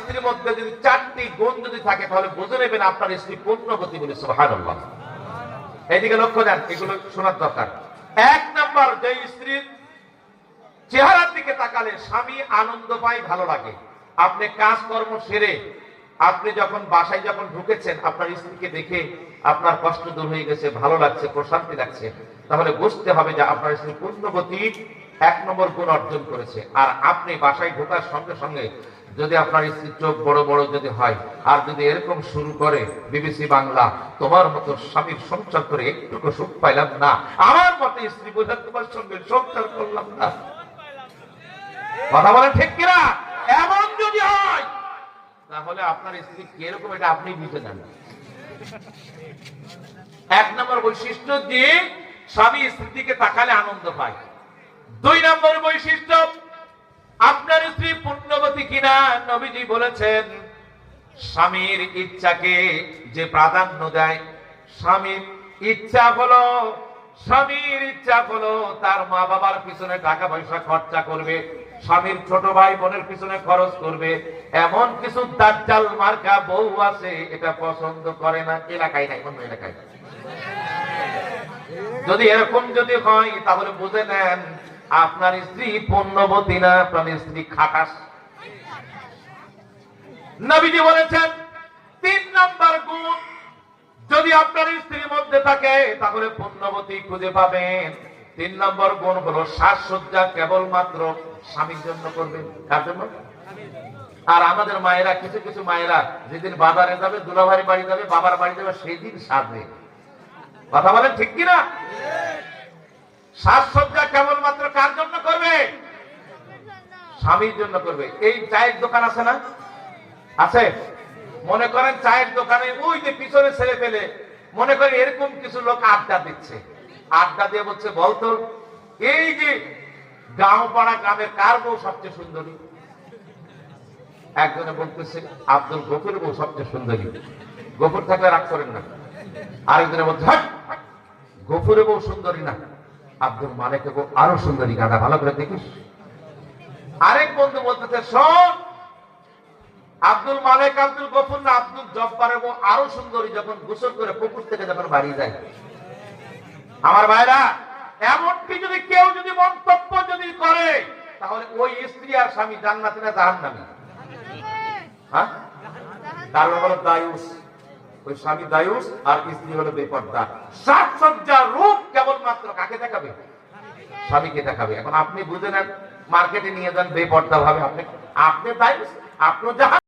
স্ত্রীর মধ্যে যদি চারটি গুণ যদি থাকে, তাহলে বুঝে নেবেন আপনার স্ত্রী পূর্ণবতী বলে, সুবহানাল্লাহ। এইদিকে লক্ষ্য দেন, এগুলো শোনার দরকার। এক নাম্বার যে স্ত্রীর চেহারার দিকে তাকালে স্বামী আনন্দ পায়, ভালো লাগে। আপনি কাজকর্ম সেরে আপনি যখন বাসায় যখন ঢুকেছেন, আপনার স্ত্রীকে দেখে আপনার কষ্ট দূর হয়ে গেছে, ভালো লাগছে, প্রশান্তি লাগছে, তাহলে বুঝতে হবে যে আপনার স্ত্রী পূর্ণবতী এক নম্বর গুণ অর্জন করেছে। আর আপনি বাসায় ঢোকার সঙ্গে সঙ্গে যদি আপনার স্ত্রীর চোখ বড় বড় যদি হয়, আর যদি এরকম শুরু করে বিবিসি বাংলা, তোমার মতো স্বামীর সংসার করে একটুকু সুখ পাইলাম না। আমার মতো স্ত্রী বোঝা তোমার সঙ্গে সংসার করলাম না। কথা বলেন ঠিক কিনা? এমন যদি হয়, তাহলে আপনার স্ত্রী কীরকম এটা আপনি বুঝে নেন। এক নম্বর বৈশিষ্ট্য যে স্বামী স্ত্রীর দিকে তাকালে আনন্দ পায়। দুই নম্বর বৈশিষ্ট্য, আপনার স্ত্রী পুণ্যবতী কিনা নবীজি বলেছেন, স্বামীর ইচ্ছাকে যে প্রাধান্য দেয়, স্বামীর ইচ্ছা হলো, স্বামীর ইচ্ছা হলো তার মা বাবার পিছনে টাকা পয়সা খরচা করবে, স্বামীর ছোট ভাই বোনের পিছনে খরচ করবে, এমন কিছু দাজ্জাল মার্কা বউ আছে, এটা পছন্দ করে না, এলাকায় নাই, অন্য এলাকায়। যদি এরকম যদি হয়, তাহলে বুঝে নেন আপনার স্ত্রী পণ্যবতী না আপনার স্ত্রী খাটাস। নবীজি বলেছেন তিন নাম্বার গুণ যদি আপনার স্ত্রীর মধ্যে থাকে তাহলে পুণ্যবতী খুঁজে পাবেন। তিন নম্বর গুণ হলো সাজসজ্জা কেবলমাত্র স্বামীর জন্য করবেন। কার জন্য? আর আমাদের মায়েরা কিছু কিছু মায়েরা যেদিন বাজারে যাবে দুলাভারি বাড়ি যাবে বাবার বাড়ি যাবে সেই দিন সাজবে। কথা বলেন ঠিক কিনা? স্বামীর জন্য করবে। এই চায়ের দোকান আছে না? আছে? মনে করেন চায়ের দোকানে ওই যে পিছনে ছেলে পেলে, মনে করেন এরকম কিছু লোক আড্ডা দিচ্ছে। আড্ডা দিয়ে বলছে বলতো এই যে গাঁও পাড়া গ্রামের কার বউ সবচেয়ে সুন্দরী? একজনে বলতেছে, আব্দুল গফুর বউ সবচেয়ে সুন্দরী। গফুর থাকলে রাগ করেন না। আরেকজনে বলছে, "হাট! গফুরে বউ সুন্দরী না। আব্দুল মালিক বউ আরও সুন্দরী। গাঁদা ভালো করে দেখিস। আরেক বন্ধু বলতেছে, শোন, আব্দুল মালিক, আব্দুল গফুর না আব্দুল জব্বারের বউ আরও সুন্দরী যখন গোসল করে পুকুর থেকে যখন বাড়ি যায়। আমার ভাইরা, এমনকি যদি কেউ যদি মন্তব্য যদি করে, তাহলে ওই স্ত্রী আর স্বামী জান্নাতি না জাহান্নামী? হ্যাঁ? কারণ হলো দায়ুস। ওই স্বামী দায়ুস আর স্ত্রী হলো বেপর্দা। সাজসজ্জা রূপ কেবলমাত্র কাকে দেখাবে? স্বামীকে দেখাবে। এখন আপনি বুঝে নেন মার্কেটে নিয়ে যান বেপর্দা ভাবে আপনি আপনি তাই আপনার জাহান